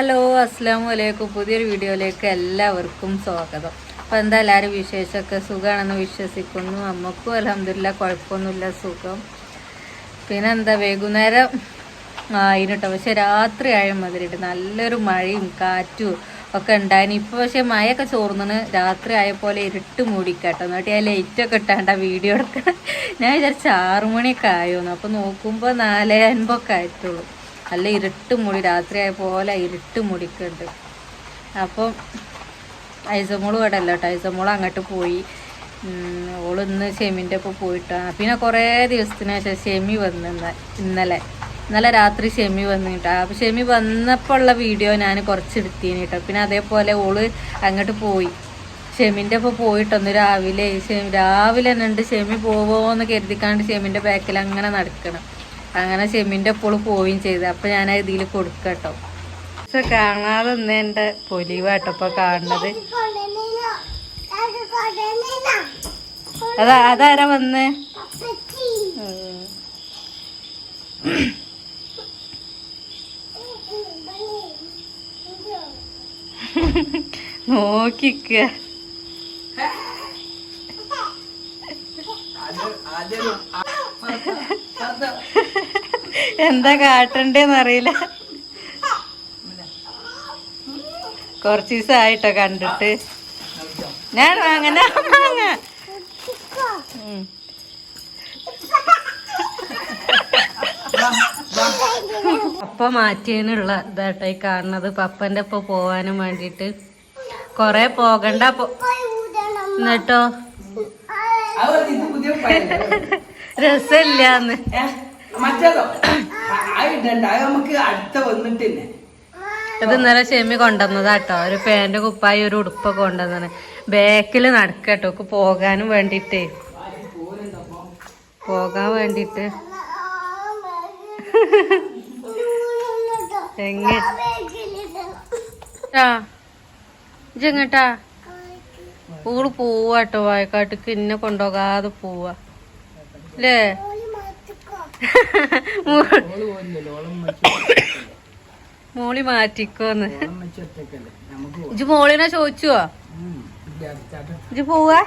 Hello അസ്സാം വലൈക്കും പുതിയൊരു വീഡിയോയിലേക്ക് എല്ലാവർക്കും സ്വാഗതം. അപ്പോൾ എന്താ എല്ലാവരും വിശേഷമൊക്കെ? സുഖമാണെന്ന് വിശ്വസിക്കുന്നു. നമുക്കും അലഹമില്ല കുഴപ്പമൊന്നുമില്ല സുഖം. പിന്നെ എന്താ വൈകുന്നേരം ആയിട്ടോ പക്ഷെ രാത്രി ആയ മതിരിട്ട് നല്ലൊരു മഴയും കാറ്റും ഒക്കെ ഉണ്ടായിന്. ഇപ്പോൾ പക്ഷേ മഴയൊക്കെ ചോർന്നിന് രാത്രി ആയ പോലെ ഇരുട്ട് മൂടിക്കാട്ടോ. എന്നിട്ട് ഞാൻ ലൈറ്റൊക്കെ ഇട്ടാണ്ട വീഡിയോ എടുക്കാൻ ഞാൻ വിചാരിച്ച ആറു മണിയൊക്കെ ആയോന്ന്. അപ്പോൾ നോക്കുമ്പോൾ നാലേ അൻപൊക്കെ ആയിട്ടുള്ളൂ. നല്ല ഇരുട്ട് മുടി രാത്രിയായ പോലെ ഇരുട്ട് മൂടിക്കുണ്ട്. അപ്പം ഐസമോൾ ഇവിടെ അല്ല കേട്ടോ. ഐസമോൾ അങ്ങോട്ട് പോയി. ഓൾ ഇന്ന് ഷെമിന്റെ ഒപ്പം പോയിട്ടാണ് പിന്നെ കുറേ ദിവസത്തിന് ശേഷം ഷെമി വന്നു ഇന്നലെ. ഇന്നലെ രാത്രി ഷെമി വന്നു കേട്ടോ. അപ്പോൾ ഷെമി വന്നപ്പോൾ ഉള്ള വീഡിയോ ഞാൻ കുറച്ച് എടുത്തീന് കേട്ടോ. പിന്നെ അതേപോലെ ഓൾ അങ്ങോട്ട് പോയി. ഷെമിന്റെ ഒപ്പം പോയിട്ടൊന്ന് രാവിലെ ഷെമി രാവിലെ തന്നെ ഉണ്ട് ഷെമി പോവോന്ന് കരുതിക്കാണ്ട് ഷെമിന്റെ ബാക്കിൽ അങ്ങനെ നടക്കണം. അങ്ങനെ ചെമ്മീന്റെ അപ്പോൾ പോവുകയും ചെയ്ത്. അപ്പം ഞാൻ ഇതിൽ കൊടുക്കട്ടോ. പക്ഷെ കാണാതെ ഒന്ന് എന്റെ പൊലിവാട്ടോ കാണുന്നത്. അതാ അതാരാ വന്ന്? നോക്കിക്ക. നോക്കിക്ക എന്താ കാട്ടണ്ടേന്ന് അറിയില്ല. കുറച്ച് ദിവസമായിട്ടോ കണ്ടിട്ട്. ഞാൻ വാങ്ങന വാങ്ങ അപ്പ പപ്പ മാറ്റിയതിനുള്ള ഇതാട്ടോ ഈ കാണുന്നത്. പപ്പന്റെ ഒപ്പം പോവാനും വേണ്ടിട്ട് കൊറേ പോകണ്ട എന്നിട്ടോ? ഇത് പുതിയ പയ്യല്ലേ? രസമില്ലാന്ന്? മറ്റേതോ. ഇടണ്ട അത് നമുക്ക് അടുത്ത വന്നിട്ട് തന്നെ ഇത് ഇന്നലെ ഷെമി കൊണ്ടുവന്നതാട്ടോ. ഒരു പാന്റ് കുപ്പായി ഒരു ഉടുപ്പൊക്കെ കൊണ്ടുവന്നാണ് ബാക്കിൽ നടക്കട്ടോ. ഒക്കെ പോകാനും വേണ്ടിട്ടേ പോകാൻ വേണ്ടിട്ട് എങ്ങ? ആ. ഇജെങ്ങട്ടാ ഓൾ പോവാട്ടോ. വായക്കാട്ടിക്ക് ഇന്നെ കൊണ്ടുപോകാതെ പോവാ. അല്ലേ മോളി മാറ്റിക്കോന്ന്. ഇജ് മോളിനെ ചോദിച്ചോ ഇജ് പോവാ?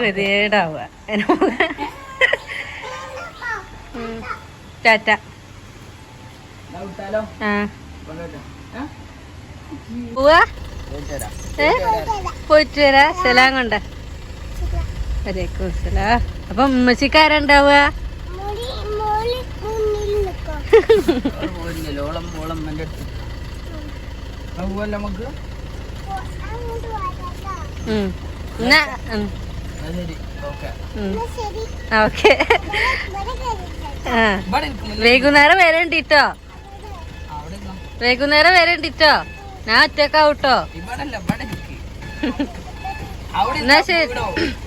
ഗതികേടാവുക. ടാറ്റ. പോയിട്ട് വരാം. ഏ? പോയിട്ട് വരാ. സലാം കൊണ്ട. വരേക്കും സലാം. അപ്പൊ ഉമ്മച്ചിക്കാരുണ്ടാവുക? ഓക്കെ. വൈകുന്നേരം വരണ്ടിട്ടോ. വൈകുന്നേരം വരണ്ടിട്ടോ ഞാൻ ഒറ്റക്കാവട്ടോ? എന്നാ ശരി.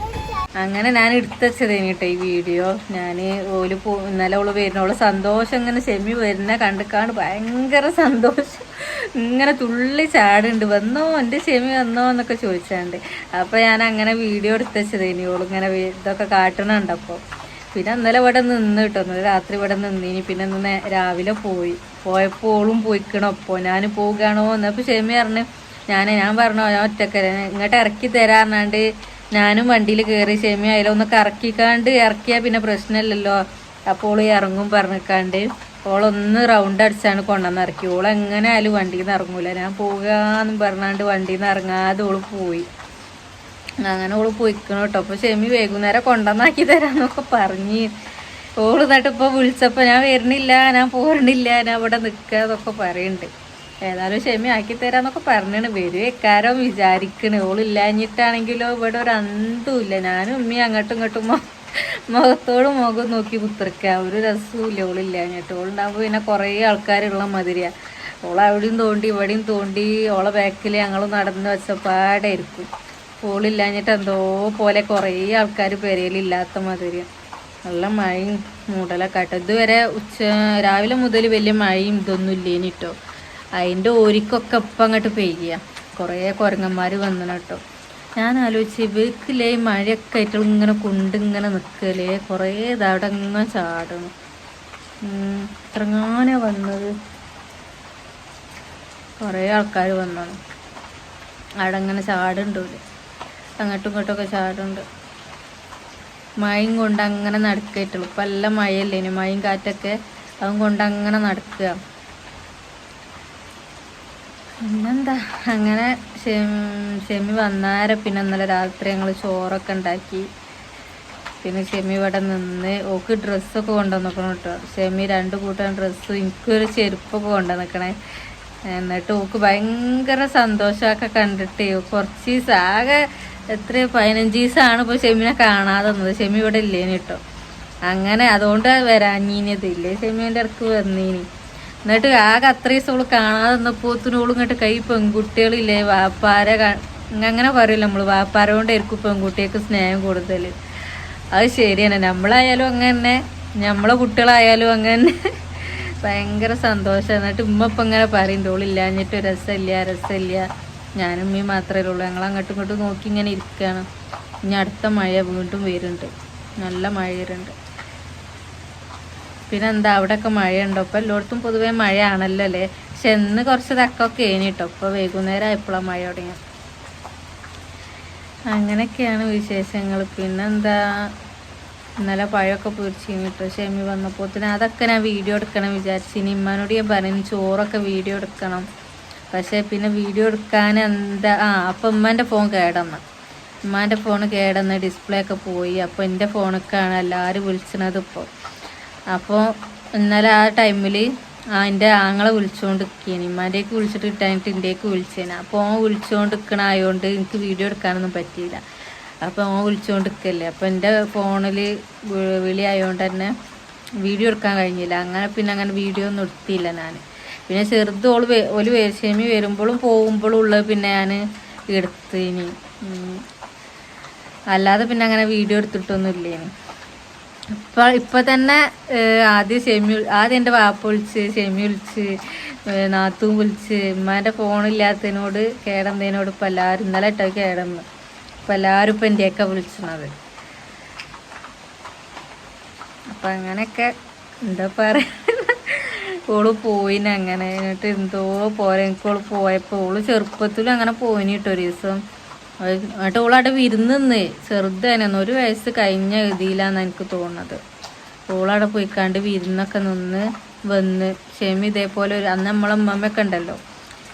അങ്ങനെ ഞാൻ എടുത്തച്ചതേനി കേട്ടോ ഈ വീഡിയോ. ഞാൻ ഓൽ പോ ഇന്നലെ ഓൾ വരുന്ന ഓൾ സന്തോഷം ഇങ്ങനെ ഷെമി വരുന്ന കണ്ടിക്കാണ്ട് ഭയങ്കര സന്തോഷം. ഇങ്ങനെ തുള്ളി ചാടുണ്ട്. വന്നോ? എന്റെ ഷെമി വന്നോ? എന്നൊക്കെ ചോദിച്ചാണ്ട്. അപ്പോൾ ഞാൻ അങ്ങനെ വീഡിയോ എടുത്തച്ചതേനി. ഓൾ ഇങ്ങനെ വേ- ഇതൊക്കെ കാട്ടണുണ്ടപ്പോൾ പിന്നെ ഇന്നലെ ഇവിടെ നിന്ന് കേട്ടോ ഇന്നലെ രാത്രി ഇവിടെ നിന്നിനി. പിന്നെ ഇന്ന് രാവിലെ പോയി. പോയപ്പോൾ ഓളും പോയിക്കണപ്പോൾ ഞാൻ പോവുകയാണോ എന്നപ്പോൾ ഷെമി പറഞ്ഞു ഞാൻ ഞാൻ പറഞ്ഞോ ഞാൻ ഒറ്റക്കര ഇങ്ങോട്ട് ഇറക്കി തരാറിനാണ്ട് ഞാനും വണ്ടിയിൽ കയറി ഷെമി അതിലൊന്ന് കറക്കിക്കാണ്ട് ഇറക്കിയാൽ പിന്നെ പ്രശ്നമില്ലല്ലോ. അപ്പോൾ ഇറങ്ങും പറഞ്ഞിക്കാണ്ട്. ഓളൊന്ന് റൗണ്ട് അടിച്ചാണ് കൊണ്ടുവന്ന് ഇറക്കി. ഓൾ എങ്ങനെ ആയാലും വണ്ടിയിൽ നിന്ന് ഇറങ്ങൂല. ഞാൻ പോകാന്നും പറഞ്ഞാണ്ട് വണ്ടിയിൽ നിന്ന് ഇറങ്ങാതെ ഓൾ പോയി. അങ്ങനെ ഓൾ പോയിക്കണം കേട്ടോ. അപ്പൊ ഷെമി വൈകുന്നേരം കൊണ്ടുവന്നാക്കി തരാന്നൊക്കെ പറഞ്ഞ്. ഓൾ എന്നിട്ട് ഇപ്പൊ വിളിച്ചപ്പോ ഞാൻ വരുന്നില്ല ഞാൻ പോരണില്ല ഞാൻ ഇവിടെ എന്നൊക്കെ പറയുന്നുണ്ട് ഏതായാലും ക്ഷമയാക്കി തരാന്നൊക്കെ പറഞ്ഞാണ്. വരും എക്കാരോ വിചാരിക്കണ് ഓളില്ലാഞ്ഞിട്ടാണെങ്കിലോ ഇവിടെ ഒരു അന്തുമില്ല ഞാനും ഉമ്മയും അങ്ങോട്ടും ഇങ്ങോട്ടും മുഖത്തോട് മുഖം നോക്കി കുത്തിർക്ക. ഒരു രസവുമില്ല ഓളില്ലാഞ്ഞിട്ട് ഓളുണ്ടാകുമ്പോൾ പിന്നെ കുറേ ആൾക്കാരുള്ള മതിരിയാ. ഓളെ അവിടെയും തോണ്ടി ഇവിടെയും തോണ്ടി ഓളെ ബാക്കിൽ ഞങ്ങൾ നടന്ന് വെച്ചപ്പാടായിരിക്കും ഓളില്ലാഞ്ഞിട്ട് എന്തോ പോലെ കുറേ ആൾക്കാർ പെരയിലില്ലാത്ത മാതിരി നല്ല മഴയും മൂടലൊക്കെ ആട്ടോ. ഇതുവരെ ഉച്ച രാവിലെ മുതൽ വലിയ മഴയും ഇതൊന്നും ഇല്ലേനി കേട്ടോ അതിന്റെ ഓരിക്കൊക്കെ ഇപ്പം അങ്ങോട്ട് പെയ്യുക കുറേ കുരങ്ങന്മാർ വന്നു കേട്ടോ. ഞാൻ ആലോചിച്ച് ഇവർക്കില്ലേ മഴയൊക്കെ ആയിട്ട് ഇങ്ങനെ കൊണ്ടിങ്ങനെ നിൽക്കലേ കുറേ ഇതവിടെ ഇങ്ങനെ ചാടണം ഇത്രങ്ങാനെ വന്നത്? കുറേ ആൾക്കാർ വന്നാണ്. അവിടെ അങ്ങനെ ചാടുണ്ട്. അങ്ങോട്ടും ഇങ്ങോട്ടൊക്കെ ചാടുണ്ട്. മഴയും കൊണ്ട് അങ്ങനെ നടക്കായിട്ടുള്ളൂ. ഇപ്പം എല്ലാം മഴയല്ലേ ഇനി? മഴയും കാറ്റൊക്കെ അതും കൊണ്ട് അങ്ങനെ നടക്കുക പിന്നെന്താ? അങ്ങനെ ഷെമി വന്നാരെ പിന്നെ ഇന്നലെ രാത്രി ഞങ്ങൾ ചോറൊക്കെ ഉണ്ടാക്കി പിന്നെ ഷെമി ഇവിടെ നിന്ന് ഓക്ക് ഡ്രസ്സൊക്കെ കൊണ്ടുവന്നിക്കണം കേട്ടോ ഷെമി രണ്ട് കൂട്ടം ഡ്രസ്സും എനിക്കൊരു ചെരുപ്പൊക്കെ കൊണ്ടുവന്നിക്കണേ. എന്നിട്ട് ഓക്ക് ഭയങ്കര സന്തോഷമൊക്കെ കണ്ടിട്ട് കുറച്ച് ദിവസം ആകെ എത്ര പതിനഞ്ച് ദിവസമാണ് ഇപ്പോൾ ഷെമിനെ കാണാതെ വന്നത് ഷെമി ഇവിടെ ഇല്ലേനി കേട്ടോ അങ്ങനെ അതുകൊണ്ട് വരാഞ്ഞീനത് ഇല്ലേ ഷെമീന്റെ ഇടയ്ക്ക് വന്നീനി. എന്നിട്ട് ആകെ അത്ര ദിവസം ഓൾ കാണാതെ നിന്നപ്പോത്തിനോളും ഇങ്ങോട്ട് കൈ പെൺകുട്ടികളില്ലേ വാപ്പാര അങ്ങനെ പറയില്ല നമ്മൾ വാപ്പാരോണ്ടായിരിക്കും പെൺകുട്ടികൾക്ക് സ്നേഹം കൂടുതൽ അത് ശരിയാണ് നമ്മളായാലും അങ്ങനെ നമ്മളെ കുട്ടികളായാലും അങ്ങനെ ഭയങ്കര സന്തോഷം. എന്നിട്ട് ഉമ്മ ഇപ്പം ഇങ്ങനെ പറയുന്നുണ്ട് ഓളില്ലാഞ്ഞിട്ട് രസമില്ല രസമില്ല. ഞാനും ഉമ്മയും മാത്രമേ ഉള്ളൂ. ഞങ്ങൾ അങ്ങോട്ടും ഇങ്ങോട്ടും നോക്കി ഇങ്ങനെ ഇരിക്കുകയാണ് ഇനി അടുത്ത മഴ വീണ്ടും വരുന്നുണ്ട്. നല്ല മഴ വരുന്നുണ്ട്. പിന്നെ എന്താ അവിടെയൊക്കെ മഴയുണ്ടോ? ഇപ്പം എല്ലായിടത്തും പൊതുവേ മഴയാണല്ലോ അല്ലേ? പക്ഷെ ഇന്ന് കുറച്ച് തക്കൊക്കെ ഏനിട്ടോ? ഇപ്പോൾ വൈകുന്നേരം ആയപ്പോഴാണ് മഴ തുടങ്ങി അങ്ങനെയൊക്കെയാണ് വിശേഷങ്ങൾ പിന്നെന്താ ഇന്നലെ പഴമൊക്കെ പൊരിച്ചിട്ട് ഷെമി വന്നപ്പോൾ അതൊക്കെ ഞാൻ വീഡിയോ എടുക്കണം വിചാരിച്ചു. ഇനി ഇമ്മാനോട് ഞാൻ പറഞ്ഞു ചോറൊക്കെ വീഡിയോ എടുക്കണം. പക്ഷേ പിന്നെ വീഡിയോ എടുക്കാൻ എന്താ ആ അപ്പം ഉമ്മാന്റെ ഫോൺ കേടന്ന്. ഉമ്മാന്റെ ഫോൺ കേടന്ന് ഡിസ്പ്ലേ ഒക്കെ പോയി. അപ്പോൾ എന്റെ ഫോണൊക്കെയാണ് എല്ലാവരും വിളിച്ചത് ഇപ്പോൾ അപ്പോൾ ഇന്നലെ ആ ടൈമിൽ അതിന്റെ ആങ്ങളെ വിളിച്ചുകൊണ്ട് നിൽക്കുകയാണ് ഇമ്മാന്റെയൊക്കെ വിളിച്ചിട്ട് കിട്ടാനിട്ട് ഇന്റെയൊക്കെ വിളിച്ചേനെ. അപ്പോൾ ഓൻ വിളിച്ചുകൊണ്ട് നിൽക്കണ ആയതുകൊണ്ട് എനിക്ക് വീഡിയോ എടുക്കാനൊന്നും പറ്റിയില്ല. അപ്പോൾ ഓൻ വിളിച്ചുകൊണ്ട് നിൽക്കല്ലേ അപ്പോൾ എന്റെ ഫോണിൽ വിളി ആയതുകൊണ്ട് തന്നെ വീഡിയോ എടുക്കാൻ കഴിഞ്ഞില്ല. അങ്ങനെ പിന്നെ അങ്ങനെ വീഡിയോ ഒന്നും എടുത്തില്ല ഞാൻ പിന്നെ ചെറുത് ഓൾ ഒരു ഓൽ വെ- വരുമ്പോഴും പോകുമ്പോഴും ഉള്ളത് പിന്നെ ഞാൻ എടുത്തിനി. അല്ലാതെ പിന്നെ അങ്ങനെ വീഡിയോ എടുത്തിട്ടൊന്നും ഇല്ലേനി. ഇപ്പൊ ഇപ്പൊ തന്നെ ആദ്യം ഷെമി ആദ്യം എന്റെ വാപ്പ വിളിച്ച് ഷെമി വിളിച്ച് നാത്തും വിളിച്ച് ഉമ്മാന്റെ ഫോണില്ലാത്തതിനോട് കേടന്നതിനോട് ഇപ്പം എല്ലാവരും ഇന്നലെ ഇട്ടോ കേടന്ന്. ഇപ്പം എല്ലാവരും ഇപ്പം എന്റെയൊക്കെ വിളിച്ചത് അപ്പം അങ്ങനെയൊക്കെ എന്താ പറയുക ഓൾ പോയിന് അങ്ങനെ. എന്നിട്ട് എന്തോ പോലെ എനിക്ക് ഓൾ പോയപ്പോൾ ഓൾ ചെറുപ്പത്തിലും അങ്ങനെ പോയിന് കേട്ടോ ഒരു ദിവസം. എന്നിട്ട് വിരുന്ന് നിന്ന് ചെറുതായിരുന്നു ഒരു വയസ്സ് കഴിഞ്ഞ ഇതിലാന്ന് എനിക്ക് തോന്നുന്നത്. ഓളവിടെ പോയിക്കാണ്ട് വിരുന്നൊക്കെ നിന്ന് വന്ന് ഷെമി ഇതേപോലെ ഒരു അന്ന് നമ്മളെ ഉമ്മമ്മയൊക്കെ ഉണ്ടല്ലോ.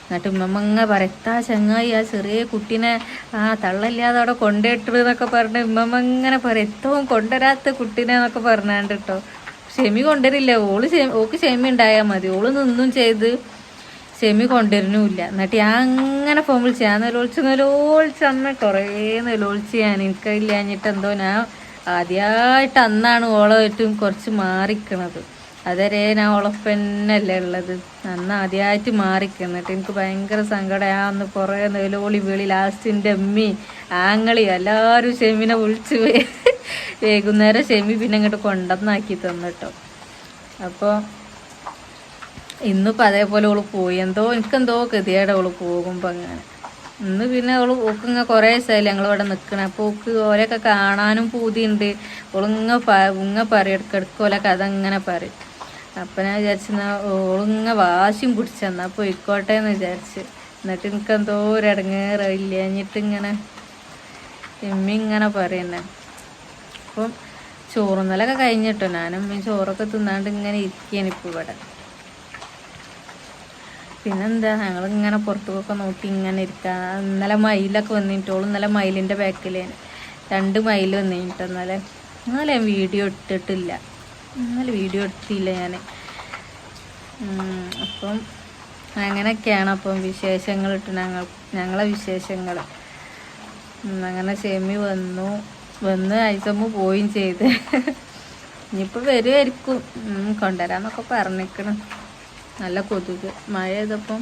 എന്നിട്ട് ഉമ്മമ്മ ഇങ്ങനെ പറയത്താ ചങ്ങായി ആ ചെറിയ കുട്ടീനെ ആ തള്ളല്ലാതെ അവിടെ കൊണ്ടുപോയിട്ടത് എന്നൊക്കെ പറഞ്ഞ് ഉമ്മമ്മ ഇങ്ങനെ പറയും. ഏറ്റവും കൊണ്ടുവരാത്ത കുട്ടീനെ എന്നൊക്കെ പറഞ്ഞാണ്ട് കേട്ടോ. ഷെമി കൊണ്ടുവരില്ല. ഓൾ ഓക്ക് ഷെമി ഉണ്ടായാൽ മതി. ഓൾ നിന്നും ചെയ്ത് ഷെമി കൊണ്ടുവരുന്നുമില്ല എന്നിട്ട് ഞാൻ അങ്ങനെ ഫോൺ വിളിച്ച് ഞാൻ നിലോളിച്ച് നിലോളിച്ച് അന്ന് കുറേ നിലവിളിച്ച് ഞാൻ എനിക്കില്ലാഞ്ഞിട്ട് എന്തോ ഞാൻ ആദ്യമായിട്ട് അന്നാണ് ഓളമായിട്ടും കുറച്ച് മാറിക്കണത്. അതുവരെ ഞാൻ ഉളപ്പന്നല്ലേ ഉള്ളത്. അന്ന് ആദ്യമായിട്ട് മാറിക്കുന്നിട്ട് എനിക്ക് ഭയങ്കര സങ്കടം. ആ അന്ന് കുറേ നിലവിളി വിളി ലാസ്റ്റിന്റെ അമ്മി ആങ്ങളി എല്ലാവരും ഷെമിനെ വിളിച്ച് വൈകുന്നേരം ഷെമി പിന്നെ ഇങ്ങോട്ട് കൊണ്ടന്നാക്കി തന്നിട്ടോ. അപ്പോൾ ഇന്നിപ്പോൾ അതേപോലെ ഓൾ പോയി. എന്തോ എനിക്കെന്തോ ഗതിയുടെ ഓൾ പോകുമ്പോൾ അങ്ങനെ. ഇന്ന് പിന്നെ ഓൾ ഓക്കിങ്ങ കുറേ ദിവസമായില്ലേ ഞങ്ങളിവിടെ നിൽക്കണം അപ്പോൾ ഓക്ക് ഓരൊക്കെ കാണാനും പൂതിയുണ്ട്. ഓളിങ്ങ പ ഇങ്ങ പറയും ഇടയ്ക്കിടയ്ക്ക് ഓലെ കഥ ഇങ്ങനെ പറയും. അപ്പം ഞാൻ വിചാരിച്ചെന്നാ ഓളിങ്ങ വാശിയും പിടിച്ചെന്നാ പോയിക്കോട്ടെ എന്ന് വിചാരിച്ച്. എന്നിട്ട് എനിക്കെന്തോ ഒരു ഇടങ്ങേറില്ല എന്നിട്ട് ഇങ്ങനെ എമ്മി ഇങ്ങനെ പറയുന്നേ അപ്പം ചോറുന്നലൊക്കെ കഴിഞ്ഞിട്ടോ. ഞാനും ചോറൊക്കെ തിന്നാണ്ട് ഇങ്ങനെ ഇരിക്കുകയാണ് ഇപ്പോൾ ഇവിടെ. പിന്നെന്താ ഞങ്ങൾ ഇങ്ങനെ പുറത്തുകൊക്കെ നോക്കി ഇങ്ങനെ ഇരിക്കുക ഇന്നലെ മയിലൊക്കെ വന്നിട്ടോളൂ ഇന്നലെ മയിലിന്റെ ബാക്കിലേന് രണ്ട് മയിൽ വന്നിട്ട് ഇന്നലെ. ഇന്നലെ ഞാൻ വീഡിയോ ഇട്ടിട്ടില്ല. ഇന്നലെ വീഡിയോ എടുത്തില്ല ഞാൻ അപ്പം അങ്ങനെയൊക്കെയാണ് അപ്പം വിശേഷങ്ങൾ ഇട്ട് ഞങ്ങൾ ഞങ്ങളെ വിശേഷങ്ങൾ. അങ്ങനെ ഷെമി വന്നു. വന്ന് അയച്ചമ്മ പോവുകയും ചെയ്ത്. ഇനിയിപ്പോൾ വരുമായിരിക്കും കൊണ്ടുവരാമെന്നൊക്കെ പറഞ്ഞിരിക്കണം നല്ല കൊതുക്. മഴ ചെയ്തപ്പം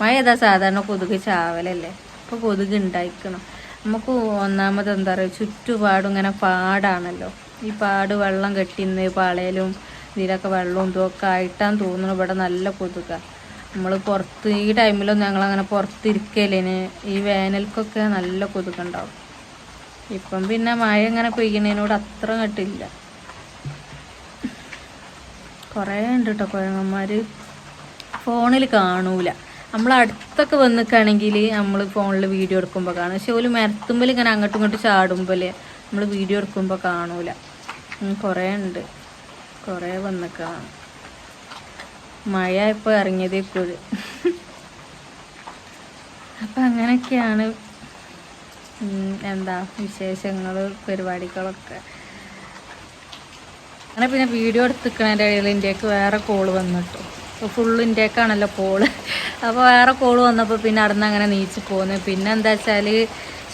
മഴ ചെയ്താൽ സാധാരണ കൊതുക് ചാവലല്ലേ? ഇപ്പോൾ കൊതുക് ഉണ്ടായിക്കണം നമുക്ക് ഒന്നാമത് എന്താ പറയുക ചുറ്റുപാടും ഇങ്ങനെ പാടാണല്ലോ. ഈ പാട് വെള്ളം കെട്ടിന്ന് പാളയിലും ഇതിലൊക്കെ വെള്ളവും ഇതൊക്കെ ആയിട്ടാന്ന് തോന്നുന്നു ഇവിടെ നല്ല കൊതുകാണ് നമ്മൾ പുറത്ത് ഈ ടൈമിലൊന്നും ഞങ്ങളങ്ങനെ പുറത്തിരിക്കലേന്. ഈ വേനൽക്കൊക്കെ നല്ല കൊതുകുണ്ടാവും. ഇപ്പം പിന്നെ മഴ ഇങ്ങനെ പെയ്യണതിനോട് അത്ര കെട്ടില്ല കുറേ ഉണ്ട് കേട്ടോ കുഴങ്ങന്മാർ ഫോണിൽ കാണൂല. നമ്മൾ അടുത്തൊക്കെ വന്നിക്കുകയാണെങ്കിൽ നമ്മൾ ഫോണിൽ വീഡിയോ എടുക്കുമ്പോൾ കാണും. പക്ഷെ ഒരു മരത്തുമ്പോൾ ഇങ്ങനെ അങ്ങോട്ടും ഇങ്ങോട്ടും ചാടുമ്പോൾ നമ്മൾ വീഡിയോ എടുക്കുമ്പോൾ കാണൂല. കുറേ ഉണ്ട്. കുറേ വന്നിക്കാണ് മഴ ഇപ്പോൾ ഇറങ്ങിയതേ കൂടി അപ്പം അങ്ങനെയൊക്കെയാണ് എന്താ വിശേഷങ്ങൾ പരിപാടികളൊക്കെ. അങ്ങനെ പിന്നെ വീഡിയോ എടുത്തിക്കണതിന്റെ ഇടയിൽ ഇന്ത്യയ്ക്ക് വേറെ കോൾ വന്നിട്ടു. ഫുള്ള് ആണല്ലോ കോൾ അപ്പോൾ വേറെ കോൾ വന്നപ്പോൾ പിന്നെ അവിടെ നിന്ന് അങ്ങനെ നീച്ച് പോന്നു. പിന്നെ എന്താ വെച്ചാൽ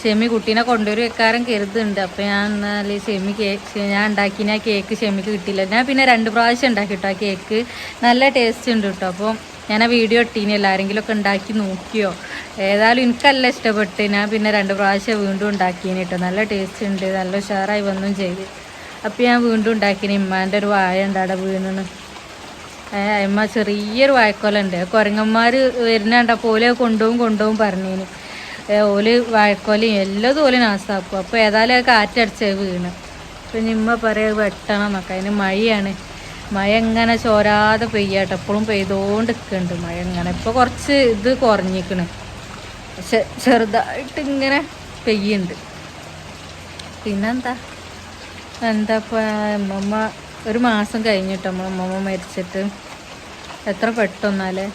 ഷെമി കുട്ടീനെ കൊണ്ടുവരും വെക്കാരം കരുതുന്നുണ്ട്. അപ്പോൾ ഞാൻ എന്നാൽ ഷെമി കേക്ക് ഞാൻ ഉണ്ടാക്കിന കേക്ക് ഷെമിക്ക് കിട്ടിയില്ല. ഞാൻ പിന്നെ രണ്ട് പ്രാവശ്യം ഉണ്ടാക്കി കേട്ടോ ആ കേക്ക് നല്ല ടേസ്റ്റ് ഉണ്ട് കേട്ടോ അപ്പോൾ ഞാൻ ആ വീഡിയോ ഇട്ടീനി. എല്ലാവരെങ്കിലും ഒക്കെ ഉണ്ടാക്കി നോക്കിയോ. ഏതായാലും എനിക്കല്ല ഇഷ്ടപ്പെട്ട്. ഞാൻ പിന്നെ രണ്ട് പ്രാവശ്യം വീണ്ടും ഉണ്ടാക്കിയേനെ കേട്ടോ നല്ല ടേസ്റ്റ് ഉണ്ട്. നല്ല ഉഷാറായി വന്നും ചെയ്ത്. അപ്പോൾ ഞാൻ വീണ്ടും ഉണ്ടാക്കിയേനെ ഇമ്മാന്റെ ഒരു വായ ഉണ്ട് ഏ അമ്മ ചെറിയൊരു വാഴക്കോലുണ്ട് കുരങ്ങന്മാർ വരുന്നുണ്ട് അപ്പോൾ ഓലെ കൊണ്ടുപോകും കൊണ്ടുപോകും പറഞ്ഞേന്. ഓൽ വാഴക്കോലയും എല്ലാം ഓൽ നാസാക്കും. അപ്പോൾ ഏതായാലും അത് കാറ്റടിച്ചത് വീണ്. അപ്പം നിമ്മ പറയാ വെട്ടണം എന്നൊക്കെ. അതിന് മഴയാണ്. മഴ എങ്ങനെ ചോരാതെ പെയ്യാട്ടോ. എപ്പോഴും പെയ്തോണ്ട് നിൽക്കുന്നുണ്ട് മഴ എങ്ങനെ ഇപ്പോൾ കുറച്ച് ഇത് കുറഞ്ഞിക്കണ്. പക്ഷെ ചെറുതായിട്ട് ഇങ്ങനെ പെയ്യുന്നുണ്ട് പിന്നെന്താ? എന്താ ഇപ്പം അമ്മമ്മ ഒരു മാസം കഴിഞ്ഞിട്ട് നമ്മൾ അമ്മമ്മ മരിച്ചിട്ട്. എത്ര പെട്ടെന്നാലേ.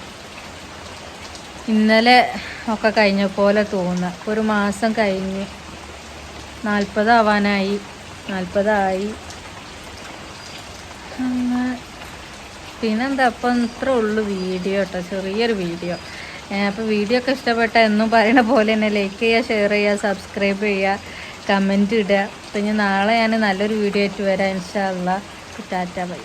ഇന്നലെ ഒക്കെ കഴിഞ്ഞ പോലെ തോന്നുക ഒരു മാസം കഴിഞ്ഞ് നാൽപ്പതാവാനായി നാൽപ്പതായി പിന്നെന്താ അപ്പം ഇത്ര ഉള്ളു വീഡിയോ കേട്ടോ. ചെറിയൊരു വീഡിയോ. അപ്പോൾ വീഡിയോ ഒക്കെ ഇഷ്ടപ്പെട്ട എന്നും പറയുന്ന പോലെ തന്നെ ലൈക്ക് ചെയ്യുക ഷെയർ ചെയ്യുക സബ്സ്ക്രൈബ് ചെയ്യുക കമന്റ് ഇടുക. അപ്പം ഇനി നാളെ ഞാൻ നല്ലൊരു വീഡിയോ ആയിട്ട് വരാം ഇൻഷാല്ല ടാറ്റ ബൈ